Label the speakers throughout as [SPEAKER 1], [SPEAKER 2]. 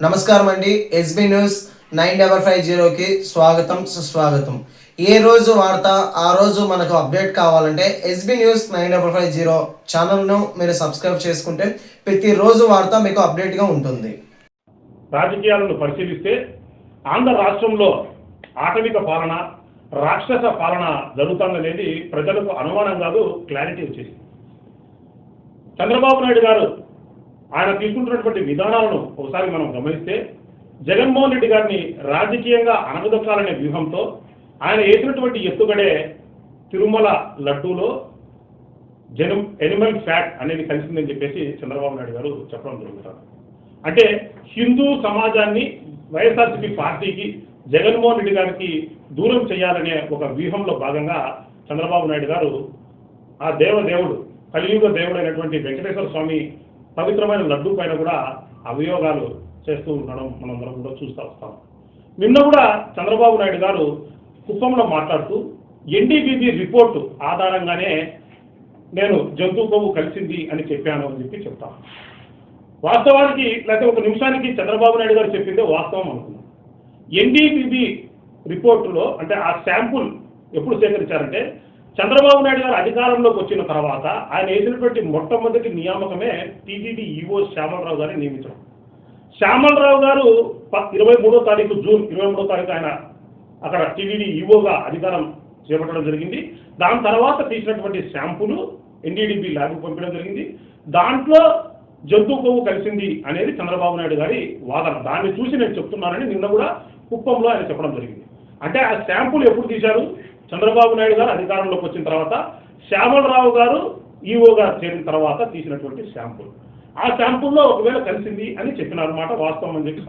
[SPEAKER 1] నమస్కారం అండి SB news nine double five జీరోకి స్వాగతం సుస్వాగతం. ఏ రోజు వార్త ఆ రోజు మనకు అప్డేట్ కావాలంటే SB news nine double five zero ఛానల్ను మీరు సబ్స్క్రైబ్ చేసుకుంటే ప్రతిరోజు వార్త మీకు అప్డేట్గా ఉంటుంది.
[SPEAKER 2] రాజకీయాలను పరిశీలిస్తే ఆంధ్ర రాష్ట్రంలో ఆటవిక పాలన రాక్షస పాలన జరుగుతుందనేది ప్రజలకు అనుమానం కాదు క్లారిటీ వచ్చేసింది. చంద్రబాబు నాయుడు గారు ఆయన తీసుకుంటున్నటువంటి విధానాలను ఒకసారి మనం గమనిస్తే జగన్మోహన్ రెడ్డి గారిని రాజకీయంగా అణగదొక్కాలనే వ్యూహంతో ఆయన వేసినటువంటి ఎత్తుగడే తిరుమల లడ్డూలో జనం ఎనిమల్ ఫ్యాట్ అనేది కలిసిందని చెప్పేసి చంద్రబాబు నాయుడు గారు చెప్పడం జరుగుతుంది. అంటే హిందూ సమాజాన్ని వైఎస్ఆర్సీపీ పార్టీకి జగన్మోహన్ రెడ్డి గారికి దూరం చేయాలనే ఒక వ్యూహంలో భాగంగా చంద్రబాబు నాయుడు గారు ఆ దేవదేవుడు కలియుగ దేవుడు అయినటువంటి వెంకటేశ్వర స్వామి పవిత్రమైన లడ్డు పైన కూడా అభియోగాలు చేస్తూ ఉండడం మనందరం కూడా చూస్తూ వస్తాం. నిన్న కూడా చంద్రబాబు నాయుడు గారు కుప్పంలో మాట్లాడుతూ ఎన్డీబీబీ రిపోర్టు ఆధారంగానే నేను జంతు కొవ్వు కలిసింది అని చెప్పాను అని చెప్పి చెప్తాను వాస్తవానికి లేకపోతే ఒక నిమిషానికి చంద్రబాబు నాయుడు గారు చెప్పిందే వాస్తవం అనుకున్నాం. ఎన్డీబీబీ రిపోర్టులో అంటే ఆ శాంపుల్ ఎప్పుడు సేకరించారంటే చంద్రబాబు నాయుడు గారు అధికారంలోకి వచ్చిన తర్వాత ఆయన వేసినటువంటి మొట్టమొదటి నియామకమే టీటీడీ ఈవో శ్యామలరావు గారిని నియమించడం. శ్యామలరావు గారు ప- ఇరవై మూడో తారీఖు జూన్ ఇరవై మూడో తారీఖు ఆయన అక్కడ టీడీడీ ఈవోగా అధికారం చేపట్టడం జరిగింది. దాని తర్వాత తీసినటువంటి శాంపులు ఎన్డీడీపీ ల్యాబ్కు పంపించడం జరిగింది. దాంట్లో జంతు కొవ్వు కలిసింది అనేది చంద్రబాబు నాయుడు గారి వాదన. దాన్ని చూసి నేను చెప్తున్నానని నిన్న కూడా కుప్పంలో ఆయన చెప్పడం జరిగింది. అంటే ఆ శాంపుల్ ఎప్పుడు తీశారు? చంద్రబాబు నాయుడు గారు అధికారంలోకి వచ్చిన తర్వాత శ్యామలరావు గారు ఈఓగా చేరిన తర్వాత తీసినటువంటి శాంపుల్. ఆ శాంపుల్లో ఒకవేళ కలిసింది అని చెప్పినారన్నమాట వాస్తవం అని చెప్పి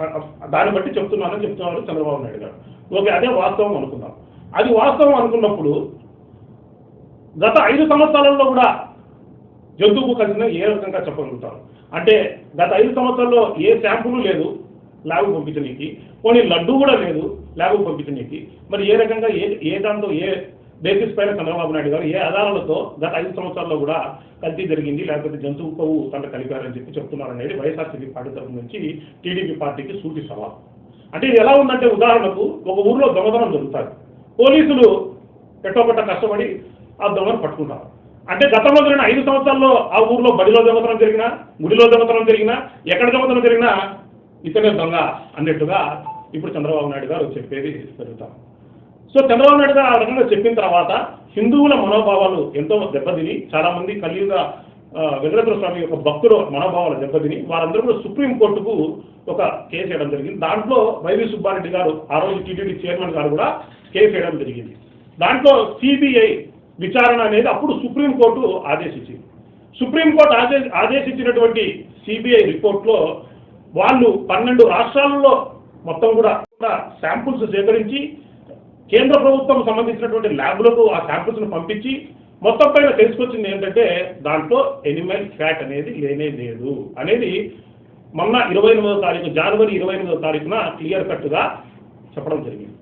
[SPEAKER 2] దాన్ని బట్టి చెప్తున్నానని చెప్తున్నారు చంద్రబాబు నాయుడు గారు. ఓకే అదే వాస్తవం అనుకుందాం. అది వాస్తవం అనుకున్నప్పుడు గత ఐదు సంవత్సరాలలో కూడా జంతువుకు కలిసిన ఏ రకంగా చెప్పగలుగుతారు? అంటే గత ఐదు సంవత్సరాల్లో ఏ శాంపుల్ లేదు ల్యాబ్కి పంపించడానికి పోనీ లడ్డు కూడా లేదు ల్యాబ్కి పంపించడానికి మరి ఏ రకంగా ఏ ఏ దాంతో ఏ బేసిస్ పైన చంద్రబాబు నాయుడు గారు ఏ ఆధారాలతో గత ఐదు సంవత్సరాల్లో కూడా కల్తీ జరిగింది లేకపోతే జంతువు కొవ్వు తంట కలిపారని చెప్పి చెప్తున్నారనేది వైఎస్ఆర్సీపీ పార్టీ తరఫు నుంచి టీడీపీ పార్టీకి సూటి సవాల్. అంటే ఇది ఎలా ఉందంటే ఉదాహరణకు ఒక ఊర్లో దొంగతనం జరుగుతారు పోలీసులు పెట్టబట్ట కష్టపడి ఆ దొంగను పట్టుకుంటారు. అంటే గతంలో జరిగిన ఐదు సంవత్సరాల్లో ఆ ఊర్లో బడిలో దొంగతనం జరిగినా గుడిలో దొంగతనం జరిగినా ఎక్కడ దొంగతనం జరిగినా ఇతనే దొంగ అన్నట్టుగా ఇప్పుడు చంద్రబాబు నాయుడు గారు చెప్పేది జరుగుతాం. సో చంద్రబాబు నాయుడు గారు ఆ రకంగా చెప్పిన తర్వాత హిందువుల మనోభావాలు ఎంతో దెబ్బతిని చాలామంది కలియుగ వెంకటేశ్వర స్వామి యొక్క భక్తుల మనోభావాలు దెబ్బతిని వారందరూ కూడా సుప్రీంకోర్టుకు ఒక కేసు వేయడం జరిగింది. దాంట్లో వైవి సుబ్బారెడ్డి గారు ఆ రోజు టీటీడీ చైర్మన్ గారు కూడా కేసు వేయడం జరిగింది. దాంట్లో సిబిఐ విచారణ అనేది అప్పుడు సుప్రీంకోర్టు ఆదేశించింది. సుప్రీంకోర్టు ఆదే ఆదేశించినటువంటి సిబిఐ రిపోర్ట్లో వాళ్ళు పన్నెండు రాష్ట్రాల్లో మొత్తం కూడా శాంపుల్స్ సేకరించి కేంద్ర ప్రభుత్వం సంబంధించినటువంటి ల్యాబ్లకు ఆ శాంపుల్స్ను పంపించి మొత్తం పైన తెలుసుకొచ్చింది ఏంటంటే దాంట్లో ఎనిమల్ ఫ్యాట్ అనేది లేనే లేదు అనేది మొన్న ఇరవై ఎనిమిదో తారీఖు జనవరి ఇరవై ఎనిమిదో తారీఖున క్లియర్ కట్గా చెప్పడం జరిగింది.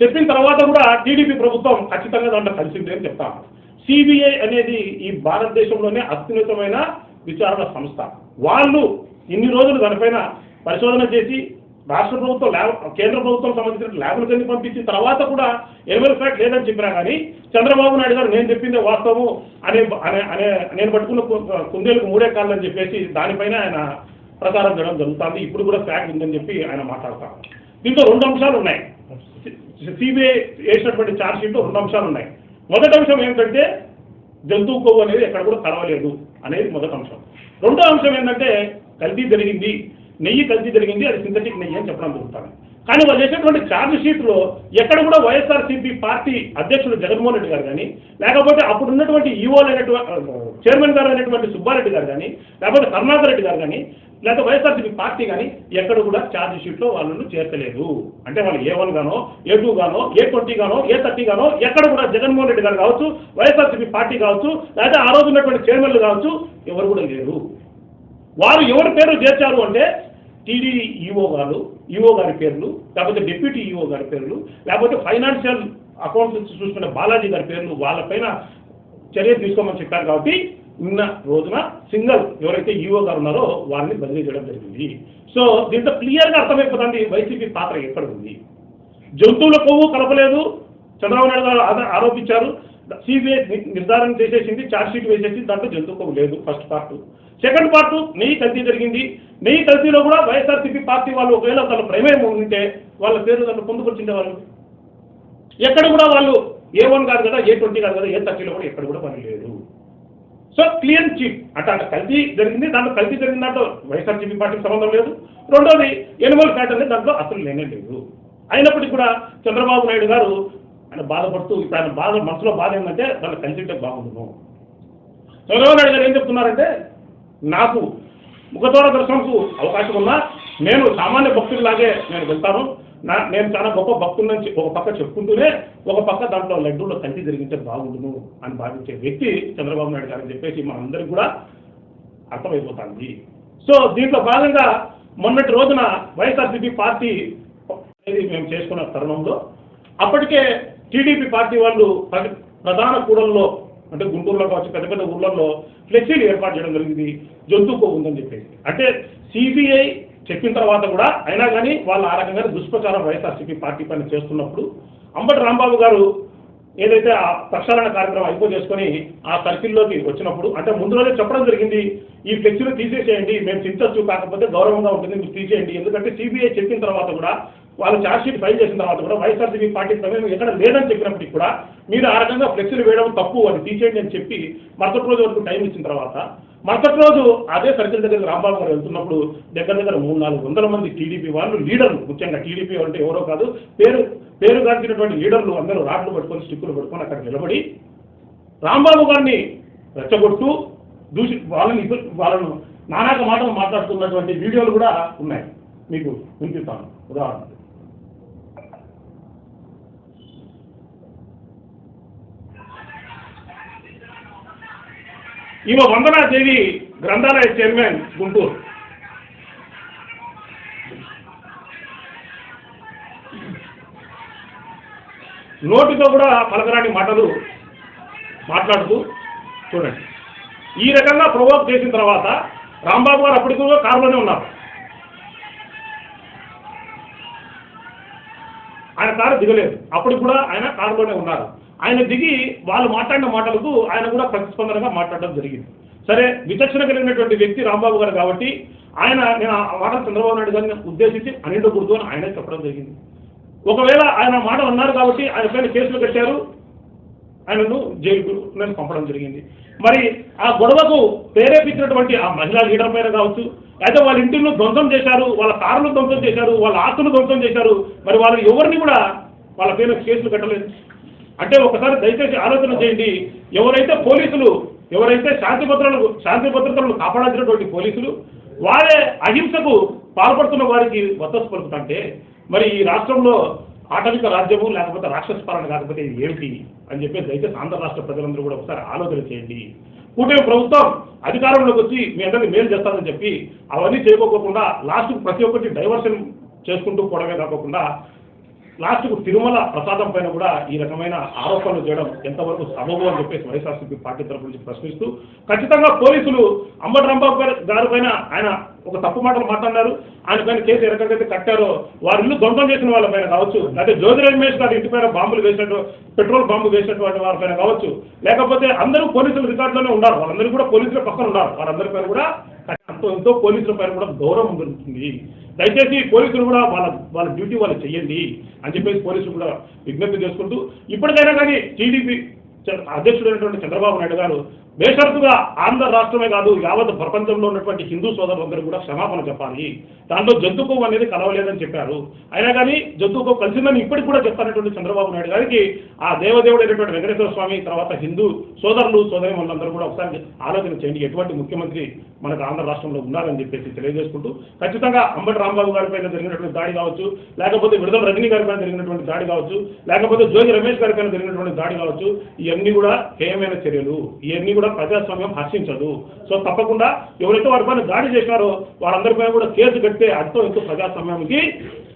[SPEAKER 2] చెప్పిన తర్వాత కూడా టీడీపీ ప్రభుత్వం ఖచ్చితంగా దాంట్లో కలిసింది అని చెప్తాం సిబిఐ అనేది ఈ భారతదేశంలోనే అత్యున్నతమైన విచారణ సంస్థ. వాళ్ళు ఇన్ని రోజులు దానిపైన పరిశోధన చేసి రాష్ట్ర ప్రభుత్వం ల్యాబ్ కేంద్ర ప్రభుత్వం సంబంధించిన ల్యాబ్లకు అన్ని పంపించిన తర్వాత కూడా ఎనిమల్ ఫ్యాక్ట్ లేదని చెప్పినా కానీ చంద్రబాబు నాయుడు గారు నేను చెప్పిందే వాస్తవము అనే అనే నేను పట్టుకున్న కుందేలకు మూడే కాళ్ళు అని చెప్పేసి దానిపైన ఆయన ప్రచారం చేయడం జరుగుతుంది. ఇప్పుడు కూడా ఫ్యాక్ట్ ఉందని చెప్పి ఆయన మాట్లాడతారు దీంతో రెండు అంశాలు ఉన్నాయి. సిబిఐ వేసినటువంటి ఛార్జ్షీట్లో రెండు అంశాలు ఉన్నాయి. మొదటి అంశం ఏంటంటే జంతువు కొవ్వు అనేది ఎక్కడ కూడా కలవలేదు అనేది మొదటి అంశం. రెండో అంశం ఏంటంటే కల్తీ జరిగింది నెయ్యి కల్తీ జరిగింది అది సింథటిక్ నెయ్యి అని చెప్పడం జరుగుతాను కానీ వాళ్ళు చేసినటువంటి ఛార్జ్ షీట్లో ఎక్కడ కూడా వైఎస్ఆర్సీపీ పార్టీ అధ్యక్షుడు జగన్మోహన్ రెడ్డి గారు కానీ లేకపోతే అప్పుడు ఉన్నటువంటి ఈవోలు అయినటువంటి చైర్మన్ గారు అయినటువంటి సుబ్బారెడ్డి గారు కానీ లేకపోతే కరుణాకర్ రెడ్డి గారు కానీ లేకపోతే వైఎస్ఆర్సీపీ పార్టీ కానీ ఎక్కడ కూడా ఛార్జ్ షీట్లో వాళ్ళను చేర్చలేదు. అంటే వాళ్ళు ఏ వన్ గానో ఏ టూ గానో ఏ ట్వంటీ గానో ఏ థర్టీ గానో ఎక్కడ కూడా జగన్మోహన్ రెడ్డి గారు కావచ్చు వైఎస్ఆర్సీపీ పార్టీ కావచ్చు లేకపోతే ఆ రోజు ఉన్నటువంటి చైర్మన్లు కావచ్చు ఎవరు కూడా లేరు. వారు ఎవరి పేరు చేర్చారు అంటే టీడీ ఈఓ గారు ఈఓ గారి పేర్లు లేకపోతే డిప్యూటీ ఈఓ గారి పేర్లు లేకపోతే ఫైనాన్షియల్ అకౌంట్స్ చూసుకునే బాలాజీ గారి పేర్లు వాళ్ళపైన చర్య తీసుకోమని చెప్పారు కాబట్టి నిన్న రోజున సింగల్ ఎవరైతే ఈఓ గారు ఉన్నారో వారిని బదిలీ చేయడం జరిగింది. సో దీంతో క్లియర్గా అర్థమైపోతుంది వైసీపీ పాత్ర ఎక్కడ ఉంది. జంతువుల కొవ్వు కలపలేదు. చంద్రబాబు నాయుడు గారు ఆరోపించారు. సిబిఐ నిర్ధారణ చేసేసింది ఛార్జ్ షీట్ వేసేసి దాంట్లో జంతువు లేదు ఫస్ట్ పార్ట్ సెకండ్ పార్ట్ నెయ్యి కల్తీ జరిగింది. నెయ్యి కల్తీలో కూడా వైఎస్ఆర్సీపీ పార్టీ వాళ్ళు ఒకవేళ తన ప్రమేయం ఉంటే వాళ్ళ పేర్లు దాంట్లో పొందుకొచ్చిండే వాళ్ళు ఎక్కడ కూడా వాళ్ళు ఏ వన్ కాదు కదా ఏ ట్వంటీ కాదు కదా ఏ థర్టీలో కూడా ఎక్కడ కూడా పని లేదు. సో క్లియర్ చీట్ అంటే అంటే కల్తీ జరిగింది దాంట్లో కల్తీ జరిగిన దాంట్లో వైఎస్ఆర్సీపీ పార్టీకి సంబంధం లేదు. రెండోది ఎనిమల్ ఫ్యాట్ అనేది దాంట్లో అసలు లేనే లేదు. అయినప్పటికీ కూడా చంద్రబాబు నాయుడు గారు అని బాధపడుతూ ఇప్పుడు ఆయన బాధ మనసులో బాధ ఏంటంటే దాంట్లో కలిసింటే బాగుండును. చంద్రబాబు నాయుడు గారు ఏం చెప్తున్నారంటే నాకు ముఖద్వార దర్శనంకు అవకాశం ఉన్నా నేను సామాన్య భక్తుడిలాగే నేను వెళ్తాను. నా నేను చాలా గొప్ప భక్తుల నుంచి ఒక పక్క చెప్పుకుంటూనే ఒక పక్క దాంట్లో లడ్డూలో కంటి జరిగితే బాగుండును అని భావించే వ్యక్తి చంద్రబాబు నాయుడు గారు అని చెప్పేసి మనందరికీ కూడా అర్థమైపోతుంది. సో దీంట్లో భాగంగా మొన్నటి రోజున వైఎస్ఆర్సీపీ పార్టీ అనేది మేము చేసుకున్న తరుణంలో అప్పటికే టీడీపీ పార్టీ వాళ్ళు ప్రధాన కూడల్లో అంటే గుంటూరులో కావచ్చు పెద్ద పెద్ద ఊర్లలో ఫ్లెక్సీలు ఏర్పాటు చేయడం జరిగింది. జంతువుకో ఉందని చెప్పేసి. అంటే సిబిఐ చెప్పిన తర్వాత కూడా అయినా కానీ వాళ్ళు ఆ రకంగా దుష్ప్రచారం వైఎస్ఆర్సీపీ పార్టీ పైన చేస్తున్నప్పుడు అంబటి రాంబాబు గారు ఏదైతే ఆ ప్రక్షాళన కార్యక్రమం అయిపో చేసుకొని ఆ సర్కిల్లోకి వచ్చినప్పుడు అంటే ముందు రోజే చెప్పడం జరిగింది ఈ ఫ్లెక్సీలు తీసేసేయండి మేము చింతచ్చు కాకపోతే గౌరవంగా ఉంటుంది మీరు తీసేయండి. ఎందుకంటే సిబిఐ చెప్పిన తర్వాత కూడా వాళ్ళు ఛార్జ్షీట్ ఫైల్ చేసిన తర్వాత కూడా వైఎస్ఆర్సీపీ పార్టీ సమయం ఎక్కడ లేదని చెప్పినప్పటికి కూడా మీరు ఆ రకంగా ఫ్లెక్సీలు వేయడం తప్పు అని తీసేయండి అని చెప్పి మరుసటి రోజు వరకు టైం ఇచ్చిన తర్వాత మరుసటి రోజు అదే సర్కిల్ దగ్గర రాంబాబు గారు వెళ్తున్నప్పుడు దగ్గర దగ్గర మూడు నాలుగు వందల మంది టీడీపీ వాళ్ళు లీడర్లు ముఖ్యంగా టీడీపీ అంటే ఎవరో కాదు పేరు పేరు గాంచినటువంటి లీడర్లు అందరూ రాట్లు పట్టుకొని స్టిక్కులు పట్టుకొని అక్కడ నిలబడి రాంబాబు గారిని రెచ్చగొట్టు దూషి వాళ్ళని వాళ్ళను నానాక మాటలు మాట్లాడుతున్నటువంటి వీడియోలు కూడా ఉన్నాయి. మీకు వినిపిస్తాను. ఉదాహరణ ఈమె వందనాదేవి గ్రంథాలయ చైర్మన్ గుంటూరు. నోటితో కూడా పలకరాని మాటలు మాట్లాడుతూ చూడండి. ఈ రకంగా ప్రొవోక్ చేసిన తర్వాత రాంబాబు గారు అప్పటికి కూడా కారులోనే ఉన్నారు. ఆయన కారు దిగలేదు. అప్పటికి కూడా ఆయన కారులోనే ఉన్నారు. ఆయన దిగి వాళ్ళు మాట్లాడిన మాటలకు ఆయన కూడా ప్రతిస్పందనగా మాట్లాడడం జరిగింది. సరే విచక్షణ కలిగినటువంటి వ్యక్తి రాంబాబు గారు కాబట్టి ఆయన నేను ఆ మాటలు చంద్రబాబు నాయుడు గారిని ఉద్దేశించి అనిండకూడదు అని ఆయన చెప్పడం జరిగింది. ఒకవేళ ఆయన మాట అన్నారు కాబట్టి ఆయన పైన కేసులు కట్టారు ఆయనను జైలుకు నేను పంపడం జరిగింది. మరి ఆ గొడవకు ప్రేరేపించినటువంటి ఆ మహిళా లీడర్ పైన కావచ్చు అయితే వాళ్ళ ఇంటిని ధ్వంసం చేశారు వాళ్ళ కారులు ధ్వంసం చేశారు వాళ్ళ ఆస్తులు ధ్వంసం చేశారు మరి వాళ్ళు ఎవరిని కూడా వాళ్ళ పేరు కేసులు కట్టలేదు. అంటే ఒకసారి దయచేసి ఆలోచన చేయండి. ఎవరైతే పోలీసులు ఎవరైతే శాంతి భద్రతలు శాంతి భద్రతలను కాపాడాల్సినటువంటి పోలీసులు వారే అహింసకు పాల్పడుతున్న వారికి వద్దసు పలుకుతుంటే మరి ఈ రాష్ట్రంలో ఆటవిక రాజ్యము లేకపోతే రాక్షస పాలన కాకపోతే ఇది ఏమిటి అని చెప్పి దయచేసి ఆంధ్ర రాష్ట్ర ప్రజలందరూ కూడా ఒకసారి ఆలోచన చేయండి. కూటమి ప్రభుత్వం అధికారంలోకి వచ్చి మీ అందరినీ మేలు చేస్తానని చెప్పి అవన్నీ చేయకోకుండా లాస్ట్ ప్రతి ఒక్కటి డైవర్షన్ చేసుకుంటూ పోవడమే కాకుండా లాస్ట్కు తిరుమల ప్రసాదం పైన కూడా ఈ రకమైన ఆరోపణలు చేయడం ఎంతవరకు సబబు అని చెప్పేసి వైఎస్ఆర్సీపీ పార్టీ తరపు నుంచి ప్రశ్నిస్తూ ఖచ్చితంగా పోలీసులు అంబటి రాంబాబు గారి పైన ఆయన ఒక తప్పు మాటలు మాట్లాడినారు. ఆయన పైన కేసు ఏ రకంగా కట్టారో వారి ఇల్లు ధ్వంసం చేసిన వాళ్ళ పైన కావచ్చు. లేకపోతే జ్యోతి రమేష్ గారి ఇంటి పైన బాంబులు వేసినట్టు పెట్రోల్ బాంబు వేసినటువంటి వారి పైన కావచ్చు. లేకపోతే అందరూ పోలీసుల రికార్డులోనే ఉన్నారు. వాళ్ళందరూ కూడా పోలీసుల పక్కన ఉన్నారు. వారందరి పైన కూడా ఎంతో పోలీసుల పైన కూడా గౌరవం దొరుకుతుంది దయచేసి పోలీసులు కూడా వాళ్ళ వాళ్ళ డ్యూటీ వాళ్ళు చెయ్యండి అని చెప్పేసి పోలీసులు కూడా విజ్ఞప్తి చేసుకుంటూ ఇప్పటికైనా కానీ టీడీపీ అధ్యక్షుడైనటువంటి చంద్రబాబు నాయుడు గారు బేషరతుగా ఆంధ్ర రాష్ట్రమే కాదు యావత్ ప్రపంచంలో ఉన్నటువంటి హిందూ సోదరులందరూ కూడా క్షమాపణ చెప్పాలి. దాంట్లో జంతుకో అనేది కలవలేదని చెప్పారు. అయినా కానీ జంతుకో కలిసిందని ఇప్పటికి కూడా చెప్తానటువంటి చంద్రబాబు నాయుడు గారికి ఆ దేవదేవుడైనటువంటి వెంకటేశ్వర స్వామి తర్వాత హిందూ సోదరులు సోదరి వాళ్ళందరూ కూడా ఒకసారి ఆలోచన చేయండి ఎటువంటి ముఖ్యమంత్రి మనకు ఆంధ్ర రాష్ట్రంలో ఉన్నారని చెప్పేసి తెలియజేసుకుంటూ ఖచ్చితంగా అంబటి రాంబాబు గారి పైన జరిగినటువంటి దాడి కావచ్చు లేకపోతే విడుదల రజనీ గారి పైన జరిగినటువంటి దాడి కావచ్చు లేకపోతే జోగి రమేష్ గారి పైన జరిగినటువంటి దాడి కావచ్చు ఇవన్నీ కూడా హేయమైన చర్యలు. ఇవన్నీ కూడా ప్రజాస్వామ్యం హర్షించదు. సో తప్పకుండా ఎవరైతే వారి పైన దాడి చేసినారో వారందరిపైన కూడా కేసు కట్టే అర్థం ఎంతో ప్రజాస్వామ్యానికి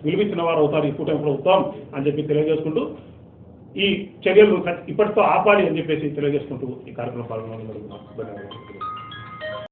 [SPEAKER 2] విలువించిన వారు అవుతారు. ఈ కూటమి ప్రభుత్వం అని చెప్పి తెలియజేసుకుంటూ ఈ చర్యలు ఇప్పటితో ఆపాలి అని చెప్పేసి తెలియజేసుకుంటూ ఈ కార్యక్రమం పాల్గొనడం ధన్యవాదాలు.